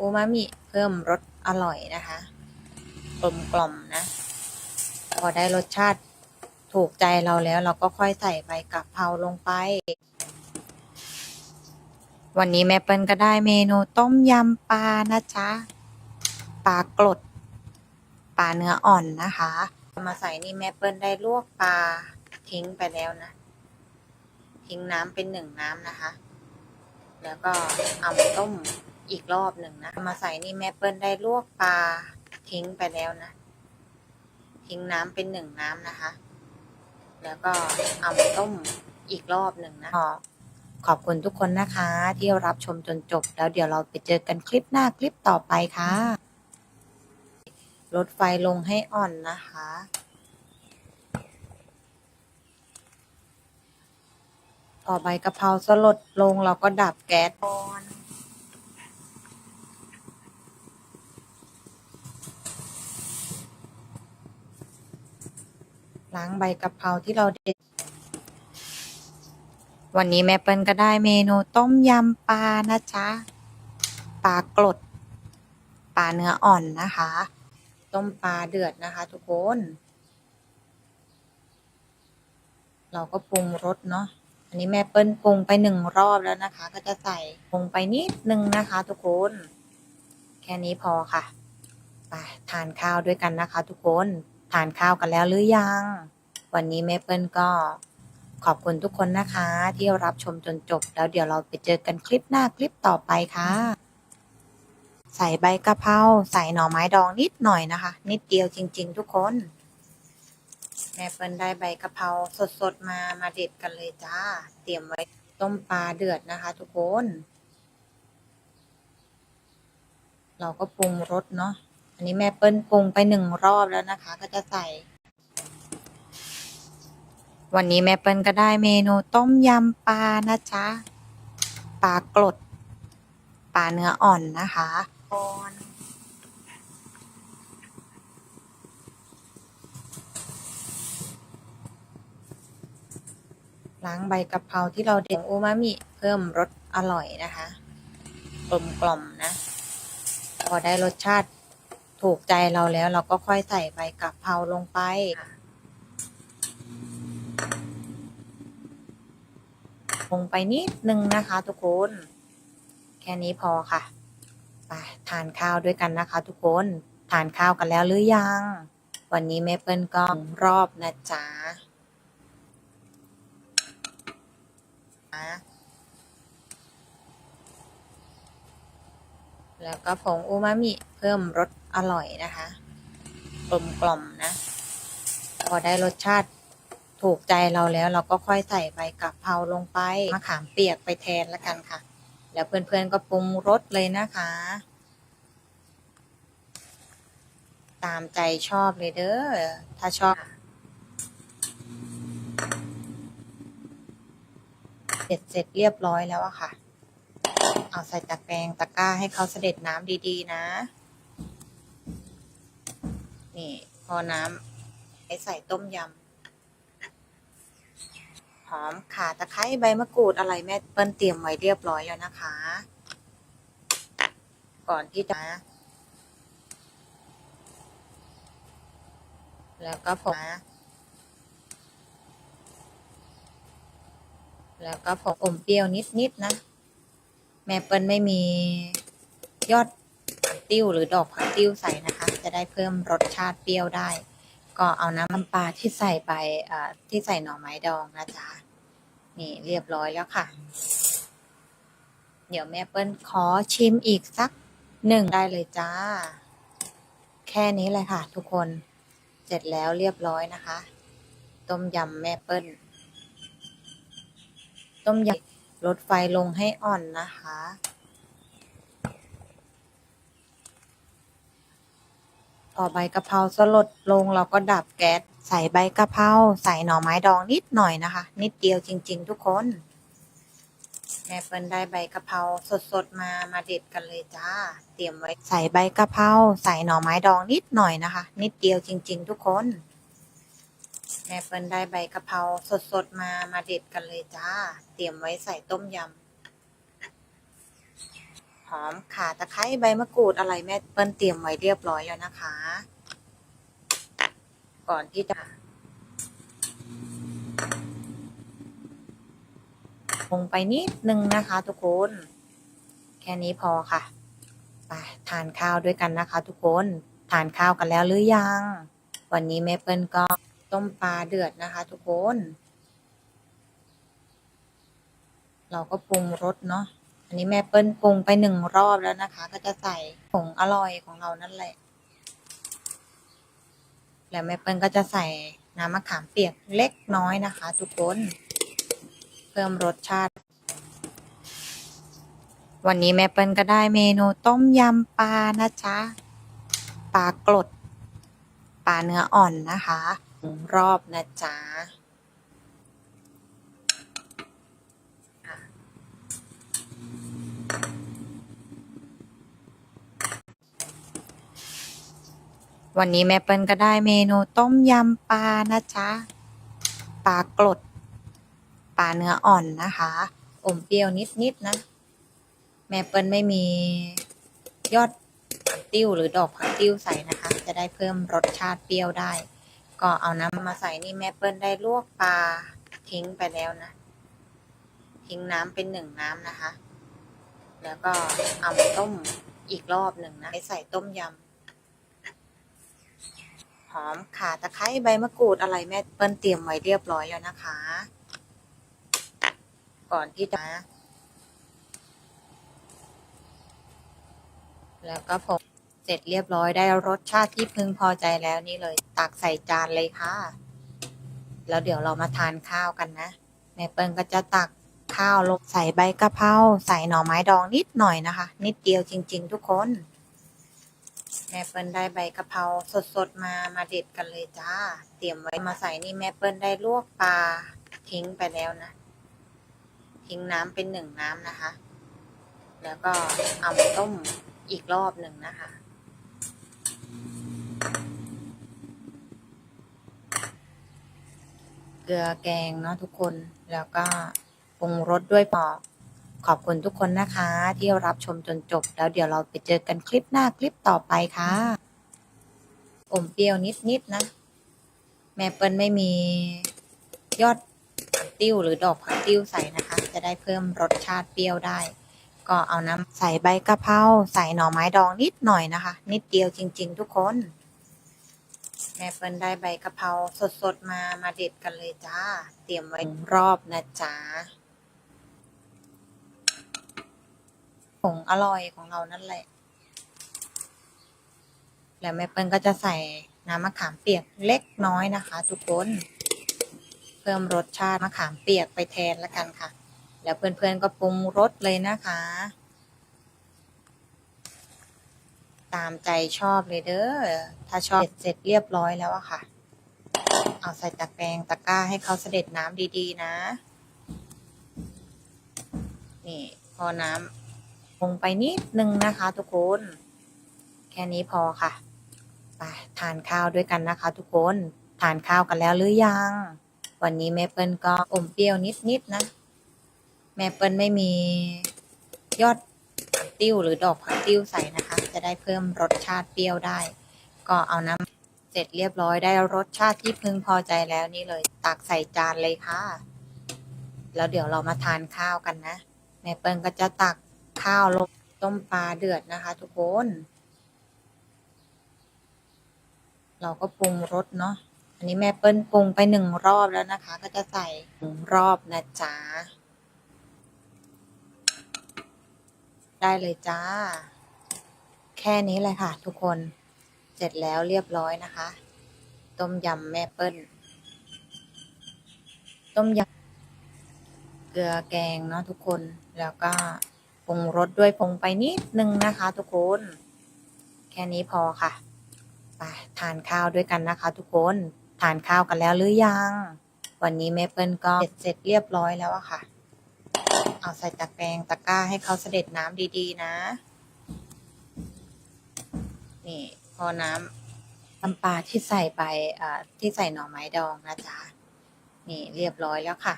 อูมามิเพิ่มรสอร่อยนะคะกลมกล่อมนะพอได้รสชาติถูกใจเราแล้วเราก็ค่อยใส่ใบกะเพราลงไป วันนี้แม่เปิ้ลก็ได้เมนูต้มยำปลานะจ๊ะปลากรดปลาเนื้ออ่อนนะคะ มาใส่นี่แม่เปิ้ลได้ลวกปลาทิ้งไปแล้วนะ ทิ้งน้ำเป็นหนึ่งน้ำนะคะ แล้วก็เอามาต้ม อีกรอบหนึ่งนะ มาใส่นี่แม่เปิ้ลได้ลวกปลาทิ้งไปแล้วนะ ทิ้งน้ำเป็นหนึ่งน้ำนะคะ แล้วก็เอามาต้มอีกรอบหนึ่งนะขอบคุณทุกคนนะคะ ที่รับชมจนจบ แล้วเดี๋ยวเราไปเจอกันคลิปหน้าคลิปต่อไปค่ะลดไฟลงให้อ่อนนะคะพอใบกะเพราสลดลงเราก็ดับแก๊สก่อน ล้างใบกะเพราที่เราเด็ด วันนี้แม่เปิ้ลก็ได้เมนูต้มยำปลานะจ๊ะ ปลากรด ปลาเนื้ออ่อนนะคะ ต้มปลาเดือดนะคะ ทุกคน เราก็ปรุงรสเนาะ อันนี้แม่เปิ้ลปรุงไปหนึ่งรอบแล้วนะคะ ก็จะใส่ปรุงไปนิดนึงนะคะ ทุกคน แค่นี้พอค่ะ ไปทานข้าวด้วยกันนะคะ ทุกคน ทานข้าวกันแล้วหรือยัง วันนี้แม่เปิลก็ขอบคุณทุกคนนะคะ ที่รับชมจนจบ แล้วเดี๋ยวเราไปเจอกันคลิปหน้าคลิปต่อไปค่ะ ใส่ใบกะเพราใส่หน่อไม้ดองนิดหน่อยนะคะ นิดเดียวจริง ๆ ทุกคน แม่เปิ้ลได้ใบกะเพราสดๆมามาเด็ดกันเลยจ้า เตรียมไว้ต้มปลาเดือดนะคะ ทุกคน เราก็ปรุงรสเนาะ อันนี้แม่เปิ้ลปรุงไปหนึ่งรอบแล้วนะคะ ก็จะใส่ วันนี้แม่เปิ้ลก็ได้เมนูต้มยำปลานะจ๊ะปลากรดปลาเนื้ออ่อนนะคะอ่อนล้างใบกะเพราที่เราเด็ดอูมามิเพิ่มรสอร่อยนะคะ กลมกล่อมนะ พอได้รสชาติ ถูกใจเราแล้วเราก็ค่อยใส่ใบกะเพราลงไป ลงไปนิดนึงนะคะทุกคน แค่นี้พอค่ะไปทานข้าวด้วยกันนะคะทุกคนทานข้าวกันแล้วหรือยัง วันนี้แม่เปิ้ลก็รอบนะจ๊ะแล้วก็ผงอูมามิเพิ่มรส อร่อยนะคะ กลมกล่อมนะพอได้รสชาติถูกใจเราแล้วเราก็ค่อยใส่ใบกะเพราลงไปมะขามเปียกไปแทนละกันค่ะ แล้วเพื่อนๆก็ปรุงรสเลยนะคะ ตามใจชอบเลยเด้อถ้าชอบเสร็จเสร็จเรียบร้อยแล้วอะค่ะ เอาใส่ตะแกรงตะกร้าให้เขาเสด็จน้ำดีๆนะ นี่พอน้ำให้ใส่ต้มยำหอมข่าตะไคร้ใบมะกรูดอะไรแม่เปิ้ลเตรียมไว้เรียบร้อยแล้วนะคะ ก่อนที่จะแล้วก็ผงแล้วก็ผงอมเปรี้ยวนิดๆนะ แม่เปิ้ลไม่มียอดผักติ้วหรือดอกผักติ้วใส่นะคะ จะได้เพิ่มรสชาติเปรี้ยวได้ ก็เอาน้ำปลาที่ใส่ไปที่ใส่หน่อไม้ดองนะจ๊ะนี่เรียบร้อยแล้วค่ะ เดี๋ยวแม่เปิ้ลขอชิมอีกสักหนึ่งได้เลยจ้า แค่นี้เลยค่ะทุกคนเสร็จแล้วเรียบร้อยนะคะ ต้มยำแม่เปิ้ลต้มยำลดไฟลงให้อ่อนนะคะ อใบกะเพราสลดลงเราก็ดับแก๊สใส่ใบกะเพราใส่หน่อไม้ดองนิดหน่อยนะคะ นิดเดียวจริง ๆ ทุกคนแม่เปิ้ลได้ใบกะเพราสดๆมามาเด็ดกันเลยจ้า เตรียมไว้ใส่ใบกะเพราใส่หน่อไม้ดองนิดหน่อยนะคะ นิดเดียวจริง ๆ ทุกคนแม่เปิ้ลได้ใบกะเพราสดๆมามาเด็ดกันเลยจ้า เตรียมไว้ใส่ต้มยำ หอมข่าตะไคร้ใบมะกรูดอะไรแม่เปิ้ลเตรียมไว้เรียบร้อยแล้วนะคะ ก่อนที่จะลงไปนิดนึงนะคะ ทุกคน แค่นี้พอค่ะไปทานข้าวด้วยกันนะคะ ทุกคนทานข้าวกันแล้วหรือยัง วันนี้แม่เปิ้ลก็ต้มปลาเดือดนะคะ ทุกคน เราก็ปรุงรสเนาะ อันนี้แม่เปิ้ลปรุงไปหนึ่งรอบแล้วนะคะ ก็จะใส่ผงอร่อยของเรานั่นแหละ แล้วแม่เปิ้ลก็จะใส่น้ำมะขามเปียกเล็กน้อยนะคะ ทุกคน เพิ่มรสชาติ วันนี้แม่เปิ้ลก็ได้เมนูต้มยำปลานะจ๊ะปลากรดปลาเนื้ออ่อนนะคะหนึ่งรอบนะจ๊ะ วันนี้แม่เปิ้ลก็ได้เมนูต้มยำปลานะจ๊ะปลากรดปลาเนื้ออ่อนนะคะอมเปรี้ยวนิดๆนะ แม่เปิ้ลไม่มียอดผักติ้วหรือดอกผักติ้วใส่นะคะ จะได้เพิ่มรสชาติเปรี้ยวได้ ก็เอาน้ำมาใส่นี่แม่เปิ้ลได้ลวกปลาทิ้งไปแล้วนะ ทิ้งน้ำเป็นหนึ่งน้ำนะคะ แล้วก็เอามาต้มอีกรอบหนึ่งนะใส่ต้มยำ หอมข่าตะไคร้ใบมะกรูดอะไรแม่เปิ้ลเตรียมไว้เรียบร้อยแล้วนะคะ ก่อนที่จะ แล้วก็ผมเสร็จเรียบร้อยได้รสชาติที่พึงพอใจแล้วนี่เลย ตักใส่จานเลยค่ะ แล้วเดี๋ยวเรามาทานข้าวกันนะแม่เปิ้ลก็จะตักข้าวลงใส่ใบกะเพราใส่หน่อไม้ดองนิดหน่อยนะคะ นิดเดียวจริง ๆ ทุกคน แม่เปิ้ลได้ใบกะเพราสดๆมามาเด็ดกันเลยจ้า เตรียมไว้มาใส่นี่แม่เปิ้ลได้ลวกปลาทิ้งไปแล้วนะ ทิ้งน้ำเป็นหนึ่งน้ำนะคะ แล้วก็เอามาต้มอีกรอบหนึ่งนะคะ เกลือแกงเนาะทุกคนแล้วก็ปรุงรสด้วยปอก ขอบคุณทุกคนนะคะ ที่รับชมจนจบ แล้วเดี๋ยวเราไปเจอกันคลิปหน้าคลิปต่อไปค่ะอมเปรี้ยวนิดๆนะแม่เปิ้ลไม่มียอดผักติ้วหรือดอกผักติ้วใส่นะคะ จะได้เพิ่มรสชาติเปรี้ยวได้ ก็เอาน้ำใส่ใบกะเพราใส่หน่อไม้ดองนิดหน่อยนะคะ นิดเดียวจริง ๆ ทุกคน แม่เปิ้ลได้ใบกะเพราสดๆมามาเด็ดกันเลยจ้า เตรียมไว้รอบนะจ๊ะผ งอร่อยของเรานั่นแหละ แล้วแม่เปิ้ลก็จะใส่น้ำมะขามเปียกเล็กน้อยนะคะ ทุกคน เพิ่มรสชาติมะขามเปียกไปแทนละกันค่ะ แล้วเพื่อนๆก็ปรุงรสเลยนะคะ ตามใจชอบเลยเด้อ ถ้าชอบเสร็จเรียบร้อยแล้วอะค่ะ เอาใส่ตะแกรงตะกร้าให้เขาเสด็จน้ำดีๆนะ นี่พอน้ำ ลงไปนิดนึงนะคะ ทุกคน แค่นี้พอค่ะไปทานข้าวด้วยกันนะคะ ทุกคนทานข้าวกันแล้วหรือยัง วันนี้แม่เปิลก็อมเปรี้ยวนิดๆนะ แม่เปิลไม่มียอดผักติ้วหรือดอกผักติ้วใส่นะคะ จะได้เพิ่มรสชาติเปรี้ยวได้ ก็เอาน้ำเสร็จเรียบร้อยได้รสชาติที่พึงพอใจแล้วนี่เลย ตักใส่จานเลยค่ะ แล้วเดี๋ยวเรามาทานข้าวกันนะ แม่เปิลก็จะตัก ข้าวลงต้มปลาเดือดนะคะ ทุกคน เราก็ปรุงรสเนาะ อันนี้แม่เปิ้ลปรุงไปหนึ่งรอบแล้วนะคะ ก็จะใส่หนึ่งรอบนะจ๊ะ ได้เลยจ้า แค่นี้เลยค่ะ ทุกคน เสร็จแล้วเรียบร้อยนะคะ ต้มยำแม่เปิ้ล ต้มยำเกลือแกงเนาะทุกคน แล้วก็ งรสด้วยปรุงไปนิดนึงนะคะ ทุกคน แค่นี้พอค่ะไปทานข้าวด้วยกันนะคะ ทุกคนทานข้าวกันแล้วหรือยัง วันนี้แม่เปิ้ลก็เสร็จเร็จเรียบร้อยแล้วอะค่ะ เอาใส่ตะแกรงตะกร้าให้เขาเสด็จน้ำดีๆนะ นี่พอน้ำน้ำปลาที่ใส่ไปที่ใส่หน่อไม้ดองนะจ๊ะนี่เรียบร้อยแล้วค่ะ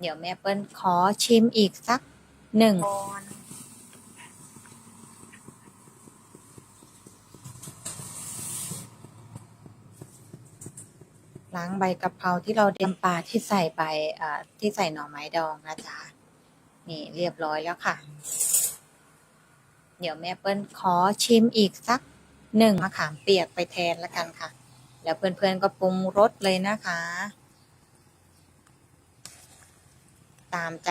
เดี๋ยวแม่เปิ้ลขอชิมอีกสักหนึ่งล้างใบกะเพราที่เราเตรียมปลาที่ใส่ใบที่ใส่หน่อไม้ดองนะจ๊ะนี่เรียบร้อยแล้วค่ะ เดี๋ยวแม่เปิ้ลขอชิมอีกสักหนึ่งมะขามเปียกไปแทนละกันค่ะ แล้วเพื่อนๆก็ปรุงรสเลยนะคะตามใจ